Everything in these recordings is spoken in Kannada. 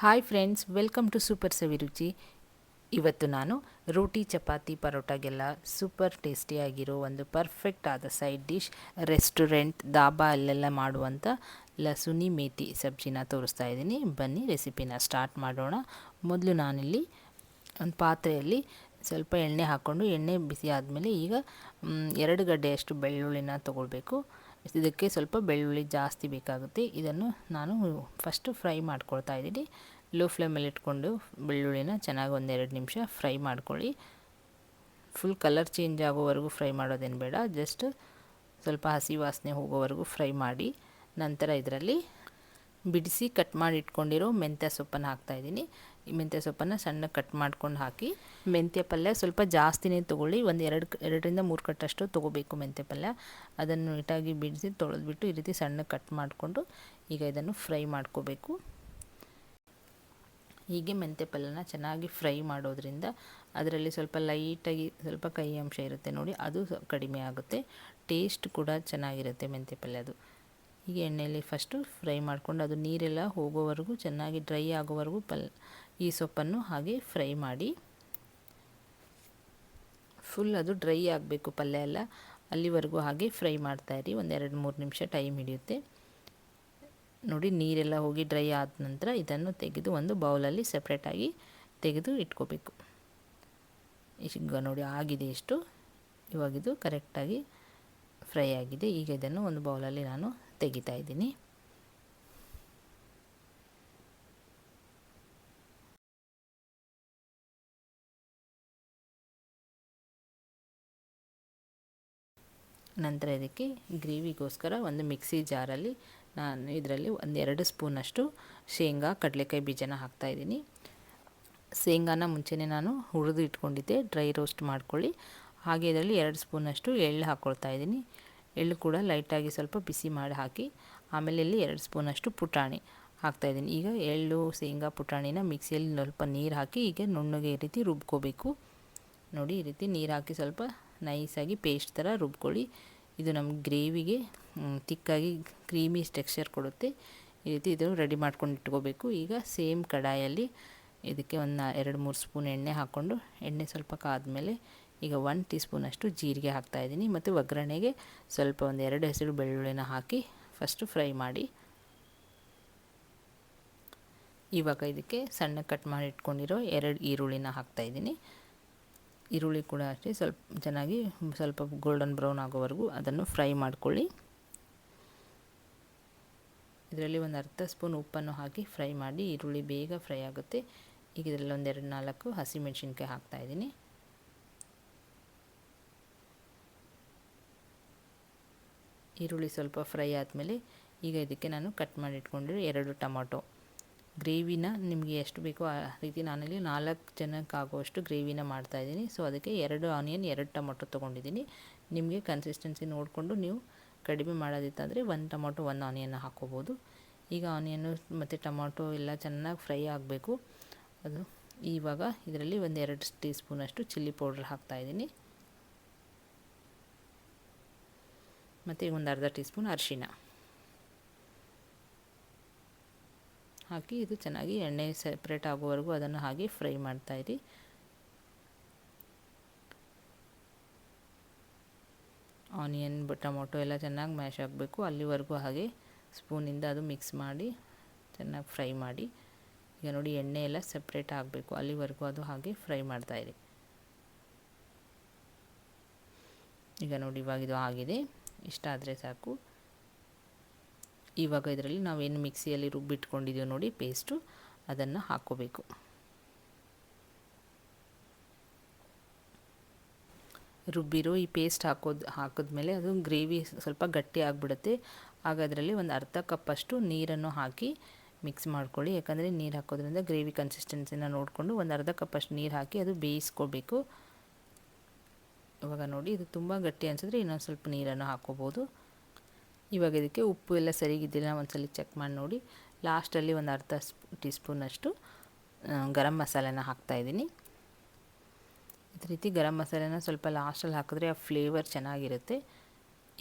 Hi friends welcome to super Savi Ruchi ಇವತ್ತು ನಾನು ರೋಟಿ, ಚಪಾತಿ, ಪರೋಟಾಗೆಲ್ಲ ಸೂಪರ್ ಟೇಸ್ಟಿಯಾಗಿರೋ ಒಂದು ಪರ್ಫೆಕ್ಟ್ ಆದ ಸೈಡ್ ಡಿಶ್ ರೆಸ್ಟೋರೆಂಟ್ ದಾಬಾ ಅಲ್ಲೆಲ್ಲ ಮಾಡುವಂಥ ಲಸುನಿ ಮೇತಿ ಸಬ್ಜಿನ ತೋರಿಸ್ತಾ ಇದ್ದೀನಿ. ಬನ್ನಿ ರೆಸಿಪಿನ ಸ್ಟಾರ್ಟ್ ಮಾಡೋಣ. ಮೊದಲು ನಾನಿಲ್ಲಿ ಒಂದು ಪಾತ್ರೆಯಲ್ಲಿ ಸ್ವಲ್ಪ ಎಣ್ಣೆ ಹಾಕ್ಕೊಂಡು ಎಣ್ಣೆ ಬಿಸಿ ಆದಮೇಲೆ ಈಗ ಎರಡು ಗಡ್ಡೆಯಷ್ಟು ಬೆಳ್ಳುಳ್ಳಿನ ತೊಗೊಳ್ಬೇಕು. ಇದಕ್ಕೆ ಸ್ವಲ್ಪ ಬೆಳ್ಳುಳ್ಳಿ ಜಾಸ್ತಿ ಬೇಕಾಗುತ್ತೆ. ಇದನ್ನು ನಾನು ಫಸ್ಟು ಫ್ರೈ ಮಾಡ್ಕೊಳ್ತಾ ಇದ್ದೀನಿ. ಲೋ ಫ್ಲೇಮಲ್ಲಿ ಇಟ್ಕೊಂಡು ಬೆಳ್ಳುಳ್ಳಿನ ಚೆನ್ನಾಗಿ ಒಂದೆರಡು ನಿಮಿಷ ಫ್ರೈ ಮಾಡ್ಕೊಳ್ಳಿ. ಫುಲ್ ಕಲರ್ ಚೇಂಜ್ ಆಗೋವರೆಗೂ ಫ್ರೈ ಮಾಡೋದೇನು ಬೇಡ. ಜಸ್ಟ್ ಸ್ವಲ್ಪ ಹಸಿ ವಾಸನೆ ಹೋಗೋವರೆಗೂ ಫ್ರೈ ಮಾಡಿ. ನಂತರ ಇದರಲ್ಲಿ ಬಿಡಿಸಿ ಕಟ್ ಮಾಡಿ ಇಟ್ಕೊಂಡಿರೋ ಮೆಂತ್ಯ ಸೊಪ್ಪನ್ನು ಹಾಕ್ತಾಯಿದ್ದೀನಿ ಮೆಂತ್ಯ ಸೊಪ್ಪನ್ನು ಸಣ್ಣ ಕಟ್ ಮಾಡ್ಕೊಂಡು ಹಾಕಿ ಮೆಂತ್ಯ ಪಲ್ಯ ಸ್ವಲ್ಪ ಜಾಸ್ತಿನೇ ತೊಗೊಳ್ಳಿ. ಒಂದು ಎರಡು ಎರಡರಿಂದ ಮೂರು ಕಟ್ಟಷ್ಟು ತೊಗೋಬೇಕು ಮೆಂತ್ಯ ಪಲ್ಯ. ಅದನ್ನು ನೀಟಾಗಿ ಬಿಡಿಸಿ ತೊಳೆದ್ಬಿಟ್ಟು ಈ ರೀತಿ ಸಣ್ಣ ಕಟ್ ಮಾಡಿಕೊಂಡು ಈಗ ಇದನ್ನು ಫ್ರೈ ಮಾಡ್ಕೋಬೇಕು. ಹೀಗೆ ಮೆಂತ್ಯ ಪಲ್ಯನ ಚೆನ್ನಾಗಿ ಫ್ರೈ ಮಾಡೋದ್ರಿಂದ ಅದರಲ್ಲಿ ಸ್ವಲ್ಪ ಲೈಟಾಗಿ ಸ್ವಲ್ಪ ಕಹಿ ಅಂಶ ಇರುತ್ತೆ ನೋಡಿ, ಅದು ಕಡಿಮೆ ಆಗುತ್ತೆ. ಟೇಸ್ಟ್ ಕೂಡ ಚೆನ್ನಾಗಿರುತ್ತೆ ಮೆಂತ್ಯ ಪಲ್ಯದು. ಹೀಗೆ ಎಣ್ಣೆಯಲ್ಲಿ ಫಸ್ಟು ಫ್ರೈ ಮಾಡಿಕೊಂಡು ಅದು ನೀರೆಲ್ಲ ಹೋಗೋವರೆಗೂ ಚೆನ್ನಾಗಿ ಡ್ರೈ ಆಗೋವರೆಗೂ ಪಲ್ ಈ ಸೊಪ್ಪನ್ನು ಹಾಗೆ ಫ್ರೈ ಮಾಡಿ. ಫುಲ್ ಅದು ಡ್ರೈ ಆಗಬೇಕು ಪಲ್ಯ ಎಲ್ಲ. ಅಲ್ಲಿವರೆಗೂ ಹಾಗೆ ಫ್ರೈ ಮಾಡ್ತಾಯಿರಿ ಒಂದು ಎರಡು ಮೂರು ನಿಮಿಷ ಟೈಮ್ ಹಿಡಿಯುತ್ತೆ. ನೋಡಿ, ನೀರೆಲ್ಲ ಹೋಗಿ ಡ್ರೈ ಆದ ನಂತರ ಇದನ್ನು ತೆಗೆದು ಒಂದು ಬೌಲಲ್ಲಿ ಸಪ್ರೇಟಾಗಿ ತೆಗೆದು ಇಟ್ಕೋಬೇಕು. ಈಗ ನೋಡಿ, ಆಗಿದೆ ಎಷ್ಟು. ಇವಾಗಿದು ಕರೆಕ್ಟಾಗಿ ಫ್ರೈ ಆಗಿದೆ. ಈಗ ಇದನ್ನು ಒಂದು ಬೌಲಲ್ಲಿ ನಾನು ತೆಗಿತಾ ಇದ್ದೀನಿ. ನಂತರ ಇದಕ್ಕೆ ಗ್ರೇವಿಗೋಸ್ಕರ ಒಂದು ಮಿಕ್ಸಿ ಜಾರಲ್ಲಿ ನಾನು ಇದರಲ್ಲಿ ಒಂದೆರಡು ಸ್ಪೂನಷ್ಟು ಶೇಂಗಾ, ಕಡಲೆಕಾಯಿ ಬೀಜನ ಹಾಕ್ತಾಯಿದ್ದೀನಿ ಶೇಂಗಾನ ಮುಂಚೆನೇ ನಾನು ಹುರಿದು ಇಟ್ಕೊಂಡಿದ್ದೆ, ಡ್ರೈ ರೋಸ್ಟ್ ಮಾಡ್ಕೊಳ್ಳಿ. ಹಾಗೆ ಇದರಲ್ಲಿ ಎರಡು ಸ್ಪೂನಷ್ಟು ಎಳ್ಳು ಹಾಕ್ಕೊಳ್ತಾ ಇದ್ದೀನಿ. ಎಳ್ಳು ಕೂಡ ಲೈಟಾಗಿ ಸ್ವಲ್ಪ ಬಿಸಿ ಮಾಡಿ ಹಾಕಿ, ಆಮೇಲೆ ಇಲ್ಲಿ ಎರಡು ಸ್ಪೂನಷ್ಟು ಪುಟಾಣಿ ಹಾಕ್ತಾಯಿದ್ದೀನಿ ಈಗ ಎಳ್ಳು, ಶೇಂಗಾ, ಪುಟಾಣಿನ ಮಿಕ್ಸಿಯಲ್ಲಿ ಸ್ವಲ್ಪ ನೀರು ಹಾಕಿ, ಈಗ ನುಣ್ಣಗೆ ಈ ರೀತಿ ರುಬ್ಕೋಬೇಕು. ನೋಡಿ ಈ ರೀತಿ ನೀರು ಹಾಕಿ ಸ್ವಲ್ಪ ನೈಸಾಗಿ ಪೇಸ್ಟ್ ಥರ ರುಬ್ಕೊಳ್ಳಿ. ಇದು ನಮ್ಮ ಗ್ರೇವಿಗೆ ತಿಕ್ಕಾಗಿ ಕ್ರೀಮಿ ಟೆಕ್ಸ್ಚರ್ ಕೊಡುತ್ತೆ. ಈ ರೀತಿ ಇದು ರೆಡಿ ಮಾಡ್ಕೊಂಡು ಇಟ್ಕೋಬೇಕು. ಈಗ ಸೇಮ್ ಕಡಾಯಲ್ಲಿ ಇದಕ್ಕೆ ಒಂದು ಎರಡು ಮೂರು ಸ್ಪೂನ್ ಎಣ್ಣೆ ಹಾಕ್ಕೊಂಡು, ಎಣ್ಣೆ ಸ್ವಲ್ಪ ಕಾದಮೇಲೆ ಈಗ ಒನ್ ಟೀ ಸ್ಪೂನಷ್ಟು ಜೀರಿಗೆ ಹಾಕ್ತಾಯಿದ್ದೀನಿ ಮತ್ತು ಒಗ್ಗರಣೆಗೆ ಸ್ವಲ್ಪ ಒಂದು ಎರಡು ಹೆಸರು ಬೆಳ್ಳುಳ್ಳಿನ ಹಾಕಿ ಫಸ್ಟು ಫ್ರೈ ಮಾಡಿ. ಇವಾಗ ಇದಕ್ಕೆ ಸಣ್ಣ ಕಟ್ ಮಾಡಿ ಇಟ್ಕೊಂಡಿರೋ ಎರಡು ಈರುಳ್ಳಿನ ಹಾಕ್ತಾಯಿದ್ದೀನಿ ಈರುಳ್ಳಿ ಕೂಡ ಅಷ್ಟೇ, ಸ್ವಲ್ಪ ಚೆನ್ನಾಗಿ ಸ್ವಲ್ಪ ಗೋಲ್ಡನ್ ಬ್ರೌನ್ ಆಗೋವರೆಗೂ ಅದನ್ನು ಫ್ರೈ ಮಾಡ್ಕೊಳ್ಳಿ. ಇದರಲ್ಲಿ ಒಂದು ಅರ್ಧ ಸ್ಪೂನ್ ಉಪ್ಪನ್ನು ಹಾಕಿ ಫ್ರೈ ಮಾಡಿ, ಈರುಳ್ಳಿ ಬೇಗ ಫ್ರೈ ಆಗುತ್ತೆ. ಈಗ ಇದರಲ್ಲಿ ಒಂದೆರಡು ನಾಲ್ಕು ಹಸಿಮೆಣ್ಸಿನ್ಕಾಯಿ ಹಾಕ್ತಾಯಿದ್ದೀನಿ ಈರುಳ್ಳಿ ಸ್ವಲ್ಪ ಫ್ರೈ ಆದಮೇಲೆ ಈಗ ಇದಕ್ಕೆ ನಾನು ಕಟ್ ಮಾಡಿ ಇಟ್ಕೊಂಡಿರೋ ಎರಡು ಟೊಮೊಟೊ. ಗ್ರೇವಿನ ನಿಮಗೆ ಎಷ್ಟು ಬೇಕೋ ಆ ರೀತಿ ನಾನಲ್ಲಿ ನಾಲ್ಕು ಜನಕ್ಕೆ ಆಗುವಷ್ಟು ಗ್ರೇವಿನ ಮಾಡ್ತಾಯಿದ್ದೀನಿ ಸೊ ಅದಕ್ಕೆ ಎರಡು ಆನಿಯನ್, ಎರಡು ಟೊಮೊಟೊ ತೊಗೊಂಡಿದ್ದೀನಿ. ನಿಮಗೆ ಕನ್ಸಿಸ್ಟೆನ್ಸಿ ನೋಡಿಕೊಂಡು ನೀವು ಕಡಿಮೆ ಮಾಡೋದಿತ್ತಂದರೆ ಒಂದು ಟೊಮೊಟೊ, ಒಂದು ಆನಿಯನ್ ಹಾಕ್ಕೋಬೋದು ಈಗ ಆನಿಯನ್ನು ಮತ್ತು ಟೊಮೊಟೊ ಎಲ್ಲ ಚೆನ್ನಾಗಿ ಫ್ರೈ ಆಗಬೇಕು. ಅದು ಇವಾಗ ಇದರಲ್ಲಿ ಒಂದು ಎರಡು ಟೀ ಸ್ಪೂನಷ್ಟು ಚಿಲ್ಲಿ ಪೌಡ್ರ್ ಹಾಕ್ತಾಯಿದ್ದೀನಿ ಮತ್ತು ಒಂದು ಅರ್ಧ ಟೀ ಸ್ಪೂನ್ ಅರಿಶಿನ. ಹಾಕಿ ಇದು ಚೆನ್ನಾಗಿ ಎಣ್ಣೆ ಸೆಪ್ರೇಟ್ ಆಗೋವರೆಗೂ ಅದನ್ನು ಹಾಗೆ ಫ್ರೈ ಮಾಡ್ತಾಯಿರಿ ಆನಿಯನ್ ಟೊಮೊಟೊ ಎಲ್ಲ ಚೆನ್ನಾಗಿ ಮ್ಯಾಶ್ ಆಗಬೇಕು. ಅಲ್ಲಿವರೆಗೂ ಹಾಗೆ ಸ್ಪೂನಿಂದ ಅದು ಮಿಕ್ಸ್ ಮಾಡಿ ಚೆನ್ನಾಗಿ ಫ್ರೈ ಮಾಡಿ. ಈಗ ನೋಡಿ ಎಣ್ಣೆ ಎಲ್ಲ ಸಪ್ರೇಟ್ ಆಗಬೇಕು. ಅಲ್ಲಿವರೆಗೂ ಅದು ಹಾಗೆ ಫ್ರೈ ಮಾಡ್ತಾಯಿರಿ ಈಗ ನೋಡಿ ಇವಾಗ ಇದು ಆಗಿದೆ. ಇಷ್ಟ ಆದರೆ ಸಾಕು. ಇವಾಗ ಇದರಲ್ಲಿ ನಾವೇನು ಮಿಕ್ಸಿಯಲ್ಲಿ ರುಬ್ಬಿಟ್ಕೊಂಡಿದ್ದೀವಿ ನೋಡಿ ಪೇಸ್ಟು ಅದನ್ನು ಹಾಕ್ಕೋಬೇಕು. ರುಬ್ಬಿರೋ ಈ ಪೇಸ್ಟ್ ಹಾಕೋದು, ಹಾಕಿದ್ಮೇಲೆ ಅದು ಗ್ರೇವಿ ಸ್ವಲ್ಪ ಗಟ್ಟಿ ಆಗಿಬಿಡುತ್ತೆ. ಆಗ ಒಂದು ಅರ್ಧ ಕಪ್ಪಷ್ಟು ನೀರನ್ನು ಹಾಕಿ ಮಿಕ್ಸ್ ಮಾಡ್ಕೊಳ್ಳಿ. ಯಾಕಂದರೆ ನೀರು ಹಾಕೋದ್ರಿಂದ ಗ್ರೇವಿ ಕನ್ಸಿಸ್ಟೆನ್ಸಿನ ನೋಡಿಕೊಂಡು ಒಂದು ಅರ್ಧ ಕಪ್ಪಷ್ಟು ನೀರು ಹಾಕಿ ಅದು ಬೇಯಿಸ್ಕೋಬೇಕು. ಇವಾಗ ನೋಡಿ, ಇದು ತುಂಬ ಗಟ್ಟಿ ಅನಿಸಿದ್ರೆ ಇನ್ನೊಂದು ಸ್ವಲ್ಪ ನೀರನ್ನು ಹಾಕ್ಕೋಬೋದು. ಇವಾಗ ಇದಕ್ಕೆ ಉಪ್ಪು ಎಲ್ಲ ಸರಿಗಿದ್ದಿಲ್ಲ ಒಂದ್ಸಲ ಚೆಕ್ ಮಾಡಿ ನೋಡಿ. ಲಾಸ್ಟಲ್ಲಿ ಒಂದು ಅರ್ಧ ಟೀ ಸ್ಪೂನಷ್ಟು ಗರಂ ಮಸಾಲೆನ ಹಾಕ್ತಾಯಿದ್ದೀನಿ ಇದೇ ರೀತಿ ಗರಂ ಮಸಾಲೆನ ಸ್ವಲ್ಪ ಲಾಸ್ಟಲ್ಲಿ ಹಾಕಿದ್ರೆ ಆ ಫ್ಲೇವರ್ ಚೆನ್ನಾಗಿರುತ್ತೆ.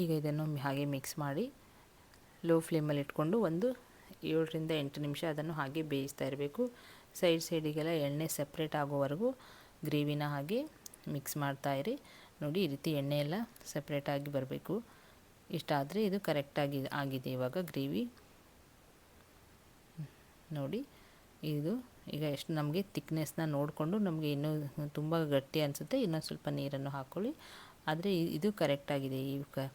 ಈಗ ಇದನ್ನು ಹಾಗೆ ಮಿಕ್ಸ್ ಮಾಡಿ ಲೋ ಫ್ಲೇಮಲ್ಲಿ ಇಟ್ಕೊಂಡು ಒಂದು ಏಳರಿಂದ ಎಂಟು ನಿಮಿಷ ಅದನ್ನು ಹಾಗೆ ಬೇಯಿಸ್ತಾ ಇರಬೇಕು. ಸೈಡ್ ಸೈಡಿಗೆಲ್ಲ ಎಣ್ಣೆ ಸಪ್ರೇಟ್ ಆಗೋವರೆಗೂ ಗ್ರೇವಿನ ಹಾಗೆ ಮಿಕ್ಸ್ ಮಾಡ್ತಾಯಿರಿ ನೋಡಿ ಈ ರೀತಿ ಎಣ್ಣೆ ಎಲ್ಲ ಸಪ್ರೇಟಾಗಿ ಬರಬೇಕು. ಇಷ್ಟಾದರೆ ಇದು ಕರೆಕ್ಟಾಗಿ ಆಗಿದೆ ಇವಾಗ ಗ್ರೇವಿ. ನೋಡಿ, ಇದು ಈಗ ಎಷ್ಟು ನಮಗೆ ತಿಕ್ನೆಸ್ನ ನೋಡಿಕೊಂಡು ನಮಗೆ ಇನ್ನೂ ತುಂಬ ಗಟ್ಟಿ ಅನಿಸುತ್ತೆ, ಇನ್ನೊಂದು ಸ್ವಲ್ಪ ನೀರನ್ನು ಹಾಕ್ಕೊಳ್ಳಿ ಆದರೆ ಇದು ಕರೆಕ್ಟಾಗಿದೆ ಈ ಕ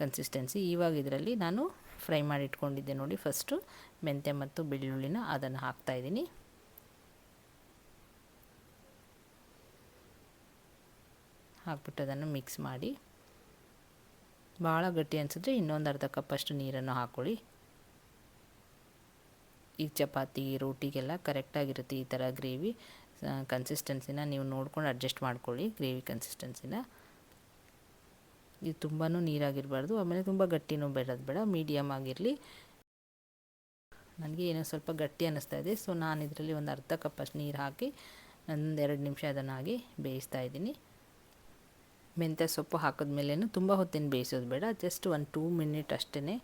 ಕನ್ಸಿಸ್ಟೆನ್ಸಿ ಇವಾಗ ಇದರಲ್ಲಿ ನಾನು ಫ್ರೈ ಮಾಡಿ ಇಟ್ಕೊಂಡಿದ್ದೆ ನೋಡಿ ಫಸ್ಟು ಮೆಂತ್ಯ ಮತ್ತು ಬೆಳ್ಳುಳ್ಳಿನ ಅದನ್ನು ಹಾಕ್ತಾಯಿದ್ದೀನಿ ಹಾಕ್ಬಿಟ್ಟು ಅದನ್ನು ಮಿಕ್ಸ್ ಮಾಡಿ. ಭಾಳ ಗಟ್ಟಿ ಅನಿಸಿದ್ರೆ ಇನ್ನೊಂದು ಅರ್ಧ ಕಪ್ಪಷ್ಟು ನೀರನ್ನು ಹಾಕ್ಕೊಳ್ಳಿ ಈ ಚಪಾತಿ ರೋಟಿಗೆಲ್ಲ ಕರೆಕ್ಟಾಗಿರುತ್ತೆ ಈ ಥರ ಗ್ರೇವಿ ಕನ್ಸಿಸ್ಟೆನ್ಸಿನ ನೀವು ನೋಡ್ಕೊಂಡು ಅಡ್ಜಸ್ಟ್ ಮಾಡ್ಕೊಳ್ಳಿ ಗ್ರೇವಿ ಕನ್ಸಿಸ್ಟೆನ್ಸಿನ ಇದು ತುಂಬಾ ನೀರಾಗಿರಬಾರ್ದು, ಆಮೇಲೆ ತುಂಬ ಗಟ್ಟಿನೂ ಬೇಡದು ಬೇಡ ಮೀಡಿಯಮ್ ಆಗಿರಲಿ. ನನಗೆ ಏನೋ ಸ್ವಲ್ಪ ಗಟ್ಟಿ ಅನ್ನಿಸ್ತಾ ಇದೆ ಸೊ ನಾನು ಇದರಲ್ಲಿ ಒಂದು ಅರ್ಧ ಕಪ್ಪಷ್ಟು ನೀರು ಹಾಕಿ, ಒಂದೆರಡು ನಿಮಿಷ ಅದನ್ನು ಹಾಕಿ ಬೇಯಿಸ್ತಾ ಇದ್ದೀನಿ. ಮೆಂತ್ಯ ಸೊಪ್ಪು ಹಾಕಿದ್ಮೇಲೆ ತುಂಬ ಹೊತ್ತಿನ ಬೇಯಿಸೋದು ಬೇಡ. ಜಸ್ಟ್ ಒಂದು ಟೂ ಮಿನಿಟ್ ಅಷ್ಟೇ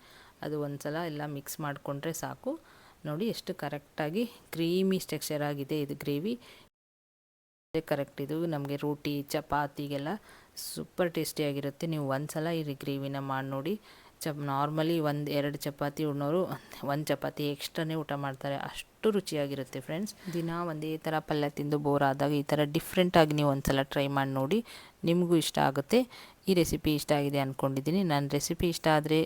ಅದು ಒಂದು ಸಲ ಎಲ್ಲ ಮಿಕ್ಸ್ ಮಾಡಿಕೊಂಡ್ರೆ ಸಾಕು. ನೋಡಿ ಎಷ್ಟು ಕರೆಕ್ಟಾಗಿ ಕ್ರೀಮಿ ಸ್ಟೆಕ್ಚರ್ ಆಗಿದೆ ಇದು ಗ್ರೇವಿ. ಕರೆಕ್ಟ್ ಇದು ನಮಗೆ ರೋಟಿ ಚಪಾತಿಗೆಲ್ಲ ಸೂಪರ್ ಟೇಸ್ಟಿಯಾಗಿರುತ್ತೆ ನೀವು ಒಂದು ಸಲ ಈ ಗ್ರೇವಿನ ಮಾಡಿ ನೋಡಿ. ಚಪ್, ನಾರ್ಮಲಿ ಒಂದು ಎರಡು ಚಪಾತಿ ಉಣ್ಣೋರು ಒಂದು ಚಪಾತಿ ಎಕ್ಸ್ಟ್ರಾನೇ ಊಟ ಮಾಡ್ತಾರೆ. ಅಷ್ಟು ರುಚಿಯಾಗಿರುತ್ತೆ ಫ್ರೆಂಡ್ಸ್. ದಿನ ಒಂದೇ ಥರ ಪಲ್ಯ ತಿಂದು ಬೋರ್ ಆದಾಗ ಈ ಥರ ಡಿಫ್ರೆಂಟಾಗಿ ನೀವು ಒಂದು ಸಲ ಟ್ರೈ ಮಾಡಿ ನೋಡಿ ನಿಮಗೂ ಇಷ್ಟ ಆಗುತ್ತೆ. ಈ ರೆಸಿಪಿ ಇಷ್ಟ ಆಗಿದೆ ಅಂದ್ಕೊಂಡಿದ್ದೀನಿ ನನ್ನ ರೆಸಿಪಿ ಇಷ್ಟ ಆದರೆ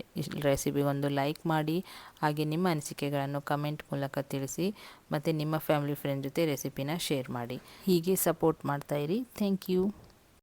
ರೆಸಿಪಿಗೊಂದು ಲೈಕ್ ಮಾಡಿ, ಹಾಗೆ ನಿಮ್ಮ ಅನಿಸಿಕೆಗಳನ್ನು ಕಮೆಂಟ್ ಮೂಲಕ ತಿಳಿಸಿ, ಮತ್ತು ನಿಮ್ಮ ಫ್ಯಾಮಿಲಿ ಫ್ರೆಂಡ್ ಜೊತೆ ರೆಸಿಪಿನ ಶೇರ್ ಮಾಡಿ. ಹೀಗೆ ಸಪೋರ್ಟ್ ಮಾಡ್ತಾಯಿರಿ ಥ್ಯಾಂಕ್ ಯು